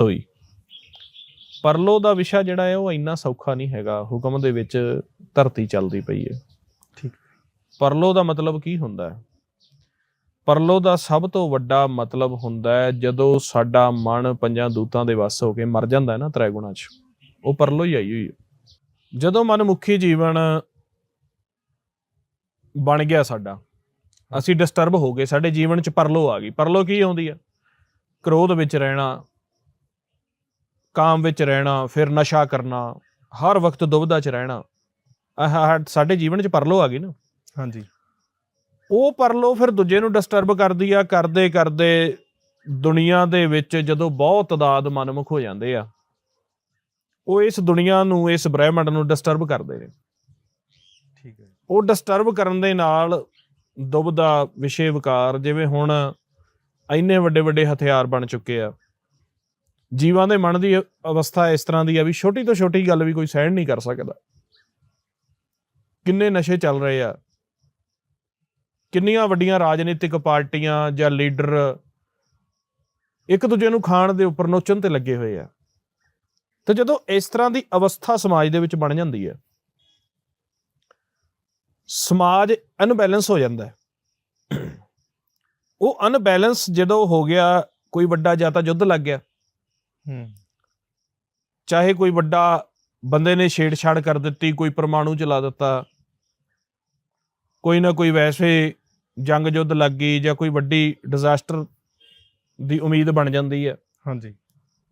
ਹੋਈ। ਪਰਲੋ ਦਾ ਵਿਸ਼ਾ ਜਿਹੜਾ ਹੈ ਉਹ ਇੰਨਾ ਸੌਖਾ ਨਹੀਂ ਹੈਗਾ। ਹੁਕਮ ਦੇ ਵਿੱਚ ਧਰਤੀ ਚੱਲਦੀ ਪਈ ਹੈ। ਠੀਕ। ਪਰਲੋ ਦਾ ਮਤਲਬ ਕੀ ਹੁੰਦਾ ਹੈ? ਪਰਲੋ ਦਾ ਸਭ ਤੋਂ ਵੱਡਾ ਮਤਲਬ ਹੁੰਦਾ ਹੈ ਜਦੋਂ ਸਾਡਾ ਮਨ ਪੰਜਾਂ ਦੂਤਾਂ ਦੇ ਵੱਸ ਹੋ ਕੇ ਮਰ ਜਾਂਦਾ ਹੈ ਨਾ ਤ੍ਰੈ ਗੁਣਾ 'ਚ ਉਹ ਪਰਲੋ ਹੀ ਆਈ ਹੋਈ ਹੈ। ਜਦੋਂ ਮਨਮੁਖੀ ਜੀਵਨ ਬਣ ਗਿਆ ਸਾਡਾ ਅਸੀਂ ਡਿਸਟਰਬ ਹੋ ਗਏ ਸਾਡੇ ਜੀਵਨ 'ਚ ਪਰਲੋ ਆ ਗਈ। ਪਰਲੋ ਕੀ ਆਉਂਦੀ ਆ ਕ੍ਰੋਧ ਵਿੱਚ ਰਹਿਣਾ ਕਾਮ ਵਿੱਚ ਰਹਿਣਾ ਫਿਰ ਨਸ਼ਾ ਕਰਨਾ ਹਰ ਵਕਤ ਦੁਬਦਾ 'ਚ ਰਹਿਣਾ। ਆਹ ਆਹ ਸਾਡੇ ਜੀਵਨ 'ਚ ਪਰਲੋ ਆ ਗਈ ਨਾ। ਹਾਂਜੀ। ਉਹ ਪਰਲੋ ਫਿਰ ਦੂਜੇ ਨੂੰ ਡਿਸਟਰਬ ਕਰਦੀ ਆ ਕਰਦੇ ਕਰਦੇ ਦੁਨੀਆ ਦੇ ਵਿੱਚ ਜਦੋਂ ਬਹੁਤ ਤਦਾਦ ਮਨਮੁਖ ਹੋ ਜਾਂਦੇ ਆ ਉਹ ਇਸ ਦੁਨੀਆ ਨੂੰ ਇਸ ਬ੍ਰਹਿਮੰਡ ਨੂੰ ਡਿਸਟਰਬ ਕਰਦੇ ਨੇ। ਠੀਕ ਹੈ। ਉਹ ਡਿਸਟਰਬ ਕਰਨ ਦੇ ਨਾਲ ਦੁਬਦਾ ਵਿਸ਼ੇ ਵਿਕਾਰ ਜਿਵੇਂ ਹੁਣ ਇੰਨੇ ਵੱਡੇ ਵੱਡੇ ਹਥਿਆਰ ਬਣ ਚੁੱਕੇ ਆ। ਜੀਵਾਂ ਦੇ ਮਨ ਦੀ ਅਵਸਥਾ ਇਸ ਤਰ੍ਹਾਂ ਦੀ ਆ ਵੀ ਛੋਟੀ ਤੋਂ ਛੋਟੀ ਗੱਲ ਵੀ ਕੋਈ ਸਹਿਣ ਨਹੀਂ ਕਰ ਸਕਦਾ। ਕਿੰਨੇ ਨਸ਼ੇ ਚੱਲ ਰਹੇ ਆ। ਕਿੰਨੀਆਂ ਵੱਡੀਆਂ ਰਾਜਨੀਤਿਕ ਪਾਰਟੀਆਂ ਜਾਂ ਲੀਡਰ ਇੱਕ ਦੂਜੇ ਨੂੰ ਖਾਣ ਦੇ ਉੱਪਰ ਨੋਚਣ ਤੇ ਲੱਗੇ ਹੋਏ ਆ। ਤੇ ਜਦੋਂ ਇਸ ਤਰ੍ਹਾਂ ਦੀ ਅਵਸਥਾ ਸਮਾਜ ਦੇ ਵਿੱਚ ਬਣ ਜਾਂਦੀ ਹੈ ਸਮਾਜ ਅਨਬੈਲੈਂਸ ਹੋ ਜਾਂਦਾ ਹੈ। ਉਹ ਅਨਬੈਲੈਂਸ ਜਦੋਂ ਹੋ ਗਿਆ, ਕੋਈ ਵੱਡਾ ਜਾਂ ਤਾਂ ਯੁੱਧ ਲੱਗ ਗਿਆ ਹੂੰ। ਚਾਹੇ ਕੋਈ ਵੱਡਾ ਬੰਦੇ ਨੇ ਛੇੜਛਾੜ ਕਰ ਦਿੱਤੀ ਕੋਈ ਪਰਮਾਣੂ ਚਲਾ ਦਿੱਤਾ ਕੋਈ ਨਾ ਕੋਈ ਵੈਸੇ ਜੰਗ ਯੁੱਧ ਲੱਗ ਗਈ ਜਾਂ ਕੋਈ ਵੱਡੀ ਡਿਜ਼ਾਸਟਰ ਦੀ ਉਮੀਦ ਬਣ ਜਾਂਦੀ ਹੈ। ਹਾਂਜੀ।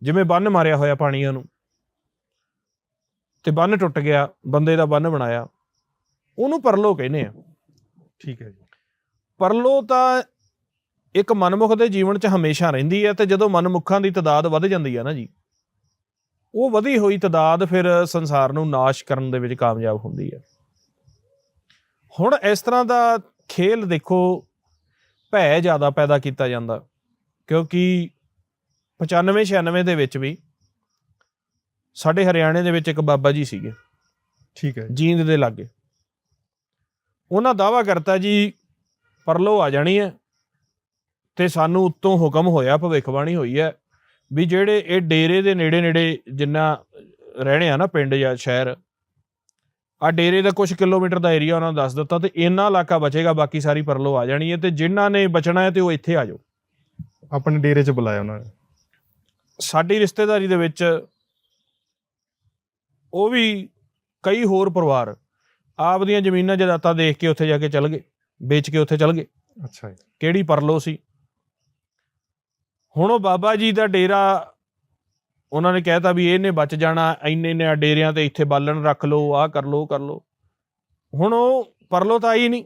ਜਿਵੇਂ ਬੰਨ ਮਾਰਿਆ ਹੋਇਆ ਪਾਣੀਆਂ ਨੂੰ ਤੇ ਬੰਨ ਟੁੱਟ ਗਿਆ ਬੰਦੇ ਦਾ ਬੰਨ ਬਣਾਇਆ ਉਹਨੂੰ ਪਰਲੋ ਕਹਿੰਦੇ ਆ। ਠੀਕ ਹੈ ਜੀ। ਪਰਲੋ ਤਾਂ ਇੱਕ ਮਨਮੁਖ ਦੇ ਜੀਵਨ 'ਚ ਹਮੇਸ਼ਾ ਰਹਿੰਦੀ ਹੈ ਤੇ ਜਦੋਂ ਮਨਮੁਖਾਂ ਦੀ ਤਦਾਦ ਵੱਧ ਜਾਂਦੀ ਹੈ ਨਾ ਜੀ ਉਹ ਵਧੀ ਹੋਈ ਤਦਾਦ ਫਿਰ ਸੰਸਾਰ ਨੂੰ ਨਾਸ਼ ਕਰਨ ਦੇ ਵਿੱਚ ਕਾਮਯਾਬ ਹੁੰਦੀ ਹੈ। ਹੁਣ ਇਸ ਤਰ੍ਹਾਂ ਦਾ ਖੇਲ ਦੇਖੋ ਭੈ ਜ਼ਿਆਦਾ ਪੈਦਾ ਕੀਤਾ ਜਾਂਦਾ ਕਿਉਂਕਿ 95 96 ਦੇ ਵਿੱਚ ਵੀ ਸਾਡੇ ਹਰਿਆਣੇ ਦੇ ਵਿੱਚ ਇੱਕ ਬਾਬਾ ਜੀ ਸੀਗੇ। ਠੀਕ ਹੈ ਜੀਂਦ ਦੇ ਲਾਗੇ। ਉਹਨਾਂ ਦਾਵਾ ਕਰਤਾ ਜੀ ਪਰਲੋ ਆ ਜਾਣੀ ਹੈ ਤੇ ਸਾਨੂੰ ਉੱਤੋਂ ਹੁਕਮ ਹੋਇਆ ਭਵਿੱਖਬਾਣੀ ਹੋਈ ਹੈ ਵੀ ਜਿਹੜੇ ਇਹ ਡੇਰੇ ਦੇ ਨੇੜੇ ਨੇੜੇ ਜਿੰਨਾ ਰਹਿਣੇ ਆ ਨਾ ਪਿੰਡ ਜਾਂ ਸ਼ਹਿਰ ਆ ਡੇਰੇ ਦਾ ਕੁਝ ਕਿਲੋਮੀਟਰ ਦਾ ਏਰੀਆ ਉਹਨਾਂ ਨੇ ਦੱਸ ਦਿੱਤਾ ਤੇ ਇੰਨਾ ਇਲਾਕਾ ਬਚੇਗਾ ਬਾਕੀ ਸਾਰੀ ਪਰਲੋ ਆ ਜਾਣੀ ਹੈ ਤੇ ਜਿਨ੍ਹਾਂ ਨੇ ਬਚਣਾ ਹੈ ਤੇ ਉਹ ਇੱਥੇ ਆ ਜਾਓ। ਆਪਣੇ ਡੇਰੇ 'ਚ ਬੁਲਾਇਆ ਉਹਨਾਂ ਨੇ। ਸਾਡੀ ਰਿਸ਼ਤੇਦਾਰੀ ਦੇ ਵਿੱਚ ਉਹ ਵੀ ਕਈ ਹੋਰ ਪਰਿਵਾਰ ਆਪਦੀਆਂ ਜ਼ਮੀਨਾਂ ਜਾਇਦਾਦਾਂ ਦੇਖ ਕੇ ਉੱਥੇ ਜਾ ਕੇ ਚੱਲ ਗਏ ਵੇਚ ਕੇ ਉੱਥੇ ਚੱਲ ਗਏ। ਅੱਛਾ ਜੀ। ਕਿਹੜੀ ਪਰਲੋ ਸੀ? ਹੁਣ ਉਹ ਬਾਬਾ ਜੀ ਦਾ ਡੇਰਾ, ਉਹਨਾਂ ਨੇ ਕਹਿਤਾ ਵੀ ਇਹਨੇ ਬਚ ਜਾਣਾ, ਇੰਨੇ ਨੇ ਡੇਰਿਆਂ ਤੇ ਇੱਥੇ ਬਾਲਣ ਰੱਖ ਲਓ, ਆਹ ਕਰ ਲਓ ਕਰ ਲਓ। ਹੁਣ ਉਹ ਪਰਲੋ ਤਾਂ ਆਈ ਨਹੀਂ।